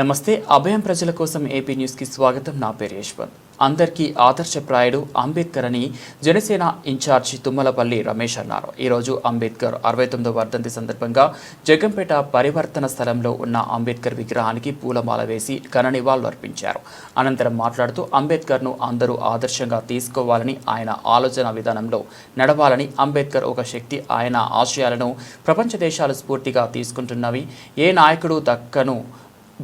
నమస్తే అభయం ప్రజల కోసం ఏపీ న్యూస్కి స్వాగతం. నా పేరు యశ్వంత్. అందరికీ ఆదర్శప్రాయుడు అంబేద్కర్ అని జనసేన ఇన్ఛార్జి తుమ్మలపల్లి రమేష్ అన్నారు. ఈరోజు అంబేద్కర్ అరవై తొమ్మిదో వర్ధంతి సందర్భంగా జగంపేట పరివర్తన స్థలంలో ఉన్న అంబేద్కర్ విగ్రహానికి పూలమాల వేసి ఘన నివాళులు అర్పించారు. అనంతరం మాట్లాడుతూ అంబేద్కర్ను అందరూ ఆదర్శంగా తీసుకోవాలని ఆయన ఆలోచన విధానంలో నడవాలని అంబేద్కర్ ఒక శక్తి ఆయన ఆశయాలను ప్రపంచ దేశాలు స్ఫూర్తిగా తీసుకుంటున్నవి. ఏ నాయకుడు దక్కను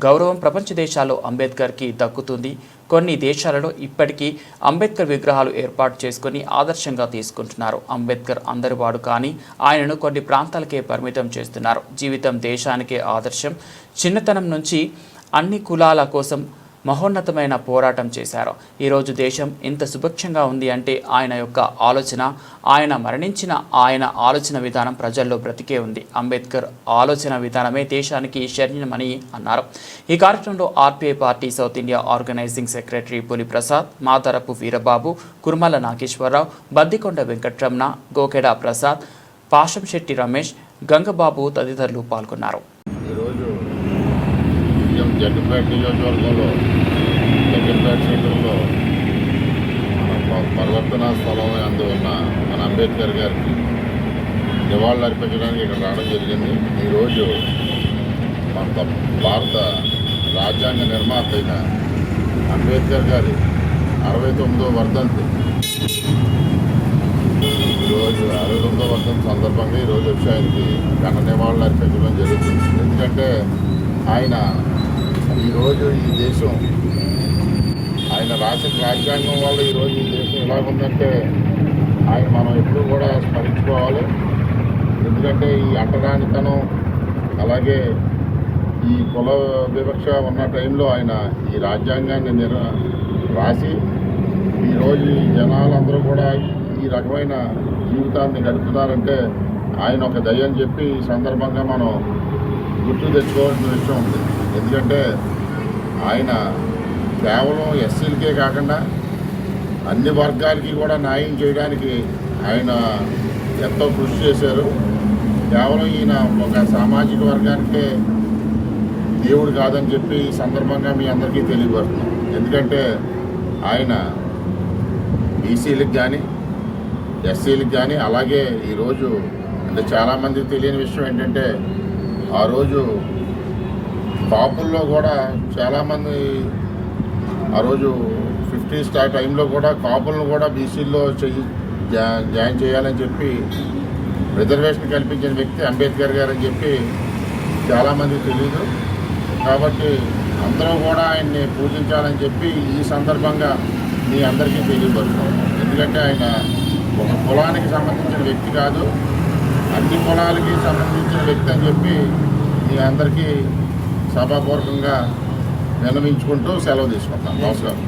గౌరవం ప్రపంచ దేశాల్లో అంబేద్కర్కి దక్కుతుంది. కొన్ని దేశాలలో ఇప్పటికీ అంబేద్కర్ విగ్రహాలు ఏర్పాటు చేసుకొని ఆదర్శంగా తీసుకుంటున్నారు. అంబేద్కర్ అందరివాడు కానీ ఆయనను కొన్ని ప్రాంతాలకే పరిమితం చేస్తున్నారు. జీవితం దేశానికే ఆదర్శం. చిన్నతనం నుంచి అన్ని కులాల కోసం మహోన్నతమైన పోరాటం చేశారు. ఈరోజు దేశం ఇంత సుభిక్షంగా ఉంది అంటే ఆయన యొక్క ఆలోచన ఆయన మరణించిన ఆయన ఆలోచన విధానం ప్రజల్లో బ్రతికే ఉంది. అంబేద్కర్ ఆలోచన విధానమే దేశానికి శరణ్యమని అన్నారు. ఈ కార్యక్రమంలో RPI party south India organising secretary Puli Prasad Matharapu Veerababu కుర్మల Nageswararao బద్దికొండ Venkatramana గోకెడా Prasad పాషంశెట్టి Ramesh Gangababu తదితరులు పాల్గొన్నారు. ఉదయం నియోజకవర్గంలో జగ్గంపేట క్షేత్రంలో మన పరివర్తన స్థలం అందు ఉన్న మన అంబేద్కర్ గారికి నివాళులు అర్పించడానికి ఇక్కడ రావడం జరిగింది ఈరోజు మన భారత రాజ్యాంగ నిర్మాత అయిన అంబేద్కర్ గారి అరవై తొమ్మిదో వర్ధంతి ఈరోజు అరవై తొమ్మిదో వర్ధంతి సందర్భంగా ఈరోజు వచ్చి ఆయనకి ఘన నివాళులు అర్పించడం జరుగుతుంది. ఎందుకంటే ఆయన ఈరోజు ఈ దేశం ఆయన రాసిన రాజ్యాంగం వల్ల ఈరోజు ఈ దేశం ఎలా ఉందంటే ఆయన మనం ఎప్పుడు కూడా స్మరించుకోవాలి. ఎందుకంటే ఈ అంటరానితనం అలాగే ఈ కుల వివక్ష ఉన్న టైంలో ఆయన ఈ రాజ్యాంగాన్ని నిర రాసి ఈరోజు ఈ జనాలందరూ కూడా ఈ రకమైన జీవితాన్ని గడుపుతారంటే ఆయన ఒక దయ్యని చెప్పి ఈ సందర్భంగా మనం గుర్తు తెచ్చుకోవాల్సిన విషయం ఉంది. ఎందుకంటే ఆయన కేవలం ఎస్సీలకే కాకుండా అన్ని వర్గాలకి కూడా న్యాయం చేయడానికి ఆయన ఎంతో కృషి చేశారు. కేవలం ఈయన ఒక సామాజిక వర్గానికే దేవుడు కాదని చెప్పి ఈ సందర్భంగా మీ అందరికీ తెలియపడుతున్నాం ఎందుకంటే ఆయన బీసీలకు కానీ ఎస్సీలకు కానీ అలాగే ఈరోజు అంటే చాలామందికి తెలియని విషయం ఏంటంటే ఆ రోజు కాపుల్లో కూడా చాలామంది ఆ రోజు ఫిఫ్టీ స్టార్ టైంలో కూడా కాపులను కూడా బీసీల్లో చెయ్యి జాయిన్ చేయాలని చెప్పి రిజర్వేషన్ కల్పించిన వ్యక్తి అంబేద్కర్ గారు అని చెప్పి చాలామంది తెలియదు కాబట్టి అందరూ కూడా ఆయన్ని పూజించాలని చెప్పి ఈ సందర్భంగా మీ అందరికీ తెలియపరుస్తాం. ఎందుకంటే ఆయన ఒక కులానికి సంబంధించిన వ్యక్తి కాదు. అన్ని కులాలకి సంబంధించిన వ్యక్తి అని చెప్పి మీ అందరికీ సభాపూర్వకంగా విన్నవించుకుంటూ సెలవు తీసుకుంటాం నమస్కారం.